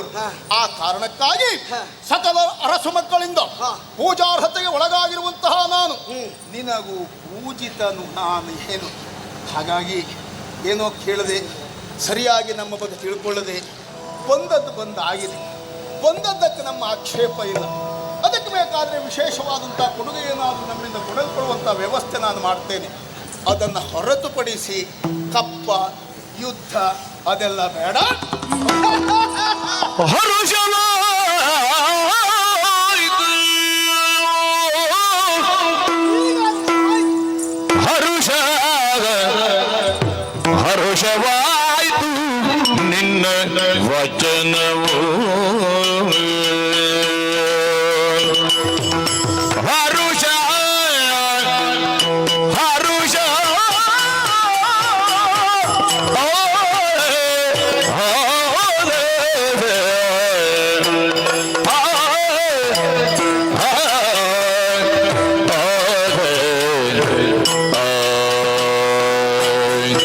ಹಾ. ಆ ಕಾರಣಕ್ಕಾಗಿ. ಸಕಲ ಅರಸು ಮಕ್ಕಳಿಂದ ಪೂಜಾರ್ಹತೆಗೆ ಒಳಗಾಗಿರುವಂತಹ ನಾನು. ನಿನಗೂ ಪೂಜಿತನು ನಾನು ಏನು? ಹಾಗಾಗಿ ಏನೋ ಕೇಳದೆ ಸರಿಯಾಗಿ ನಮ್ಮ ಬಗ್ಗೆ ತಿಳ್ಕೊಳ್ಳದೆ ಬಂದದ್ದು ಬಂದಾಗಿದೆ. ಬಂದದ್ದಕ್ಕೆ ನಮ್ಮ ಆಕ್ಷೇಪ ಇಲ್ಲ. ಅದಕ್ಕೆ ಬೇಕಾದರೆ ವಿಶೇಷವಾದಂಥ ಕೊಡುಗೆ ಏನಾದರೂ ನಮ್ಮಿಂದ ಕೊಡಲ್ಪಡುವಂಥ ವ್ಯವಸ್ಥೆ ನಾನು ಮಾಡ್ತೇನೆ. ಅದನ್ನು ಹೊರತುಪಡಿಸಿ ಕಪ್ಪ ಯುದ್ಧ ಅದೆಲ್ಲ ಬೇಡ. ಹರುಷವಾಯಿತು. ಹರುಷ ಹರುಷವಾಯಿತು. ನಿನ್ನ ವಚನವು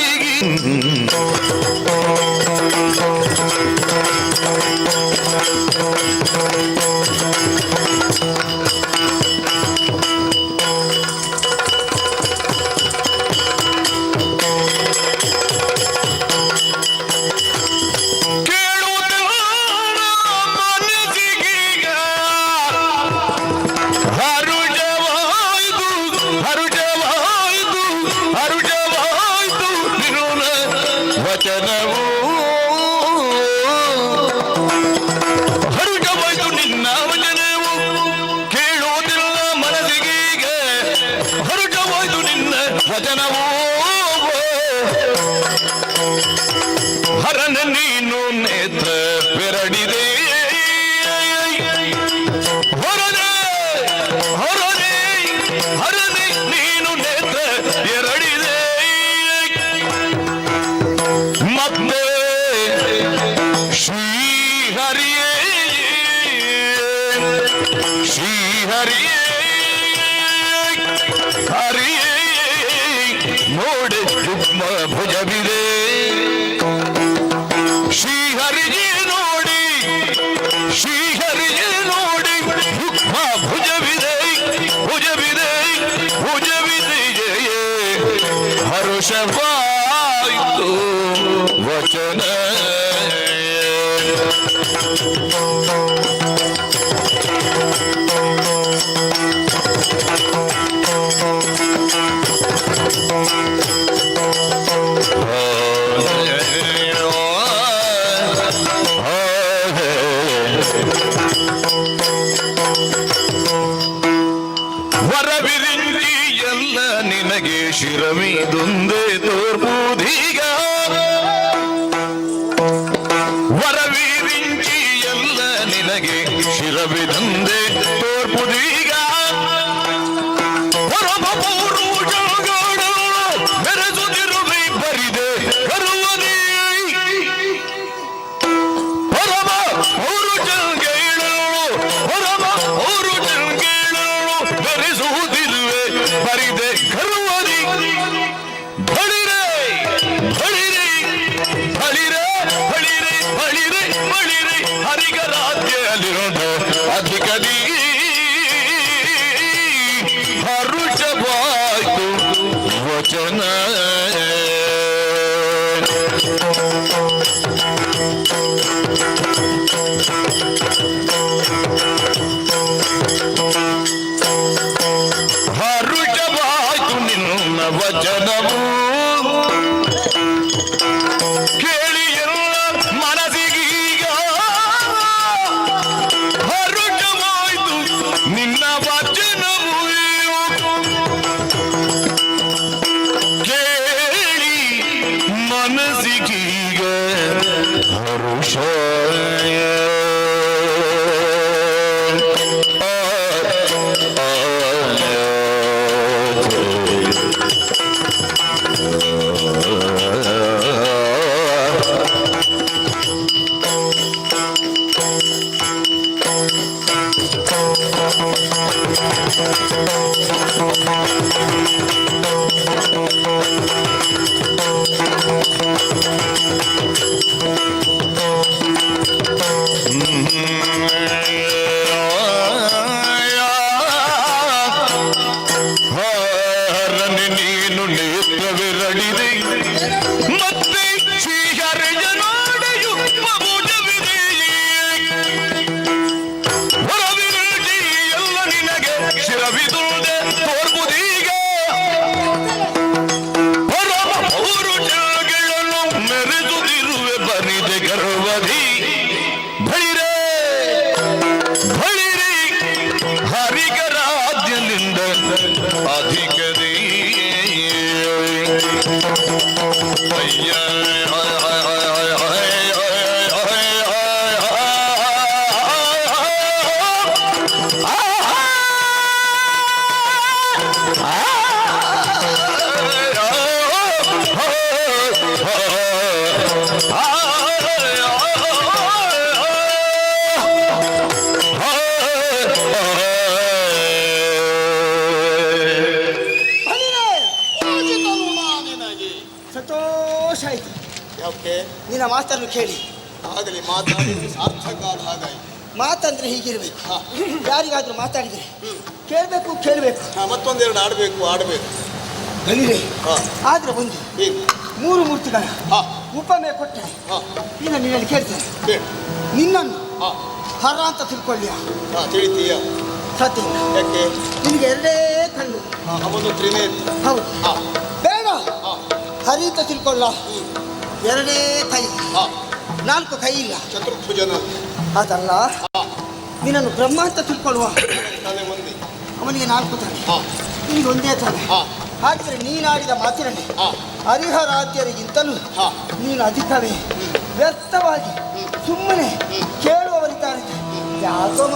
நாயகி ವಚನವು up there. वचन ನಿನಗೆ ಶಿರವಿದಂದೆ ತೋರ್ಬುದೀಗ ನಿನ್ನ ಮಾತನ್ನು ಕೇಳಿ. ಆಗಲಿ ಸಾರ್ಥಕ ಆದ ಹಾಗಾಯ್ತು. ಮಾತಂದ್ರೆ ಹೀಗಿರ್ಬೇಕು. ಯಾರಿಗಾದ್ರೂ ಮಾತಾಡಿದ್ರೆ ಕೇಳಬೇಕು ಕೇಳಬೇಕು. ಹಾ, ಮತ್ತೊಂದೆರಡು ಆಡಬೇಕು ಆಡಬೇಕು. ಬಂದಿದೆ ಹಾ. ಆದ್ರೆ ಒಂದು ಹೀಗೆ ಮೂರು ಮೂರ್ತಿಗಳ ಹಾ. ಉಪಮೆ ಕೊಟ್ಟರೆ ಹಾ. ಈಗ ನಿನ್ನಲ್ಲಿ ಕೇಳ್ತೇನೆ. ನಿನ್ನನ್ನು ಹಾ. ಹರ ಅಂತ ತಿಳ್ಕೊಳ್ಳಿಯ? ಹಾ ತಿಳಿತೀಯ? ಸತ್ಯ ಇಲ್ಲ ಯಾಕೆ? ನಿನಗೆ ಎರಡೇ ಕಣ್ಣು. ಹಾ, ಅವನು ತ್ರಿನೇತ್ರ. ಹೌದು. ಹಾ. ಬೇಡ. ಹಾ. ಹರಿ ಅಂತ ತಿಳ್ಕೊಳ್ಳ. ಎರಡೇ ಕೈ. ನಾಲ್ಕು ಕೈ ಇಲ್ಲ. ಚತುರ್ಭುಜನ. ಅದಲ್ಲ. ನೀನನ್ನು ಬ್ರಹ್ಮ ಅಂತ ತಿಳ್ಕೊಳ್ಳುವ. ಅವನಿಗೆ ನಾಲ್ಕು ತಲೆ ಹಾ. ನಿನಗೆ ಒಂದೇ ತಾನೆ. ಹಾ. ಹಾಗಿದ್ರೆ ನೀನಾಡಿದ ಮಾತಿನಲ್ಲಿ ಹರಿಹರಾದ್ಯರಿಗಿಂತಲೂ ಹಾ. ನೀನು ಅಧಿಕವೇ. ವ್ಯರ್ಥವಾಗಿ ಸುಮ್ಮನೆ ಕೇಳುವವರಿದ್ದಾರೆ ಯಾಕೋ